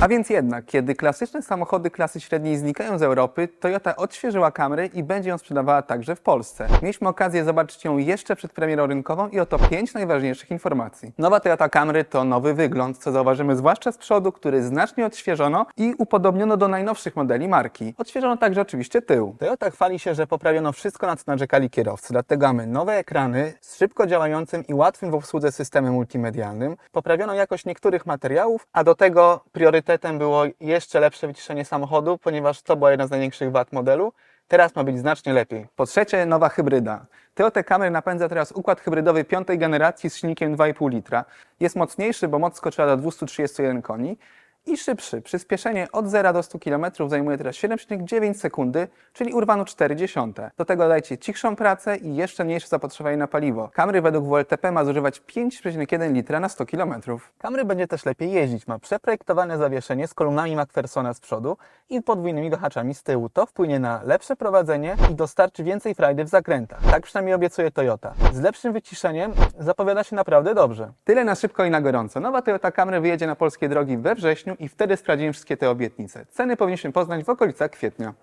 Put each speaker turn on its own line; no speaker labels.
A więc jednak, kiedy klasyczne samochody klasy średniej znikają z Europy, Toyota odświeżyła Camry i będzie ją sprzedawała także w Polsce. Mieliśmy okazję zobaczyć ją jeszcze przed premierą rynkową i oto pięć najważniejszych informacji. Nowa Toyota Camry to nowy wygląd, co zauważymy zwłaszcza z przodu, który znacznie odświeżono i upodobniono do najnowszych modeli marki. Odświeżono także oczywiście tył. Toyota chwali się, że poprawiono wszystko, na co narzekali kierowcy. Dlatego mamy nowe ekrany z szybko działającym i łatwym w obsłudze systemem multimedialnym. Poprawiono jakość niektórych materiałów, a do tego priorytetem było jeszcze lepsze wyciszenie samochodu, ponieważ to była jedna z największych wad modelu. Teraz ma być znacznie lepiej. Po trzecie, nowa hybryda. Toyota Camry napędza teraz układ hybrydowy piątej generacji z silnikiem 2,5 litra. Jest mocniejszy, bo moc skoczyła do 231 koni i szybszy. Przyspieszenie od 0 do 100 km zajmuje teraz 7,9 sekundy, czyli urwano 40. Do tego dodajcie cichszą pracę i jeszcze mniejsze zapotrzebowanie na paliwo. Camry według WLTP ma zużywać 5,1 litra na 100 km. Camry będzie też lepiej jeździć. Ma przeprojektowane zawieszenie z kolumnami McPhersona z przodu i podwójnymi wahaczami z tyłu. To wpłynie na lepsze prowadzenie i dostarczy więcej frajdy w zakrętach. Tak przynajmniej obiecuje Toyota. Z lepszym wyciszeniem zapowiada się naprawdę dobrze. Tyle na szybko i na gorąco. Nowa Toyota Camry wyjedzie na polskie drogi we wrześniu i wtedy sprawdzimy wszystkie te obietnice. Ceny powinniśmy poznać w okolicach kwietnia.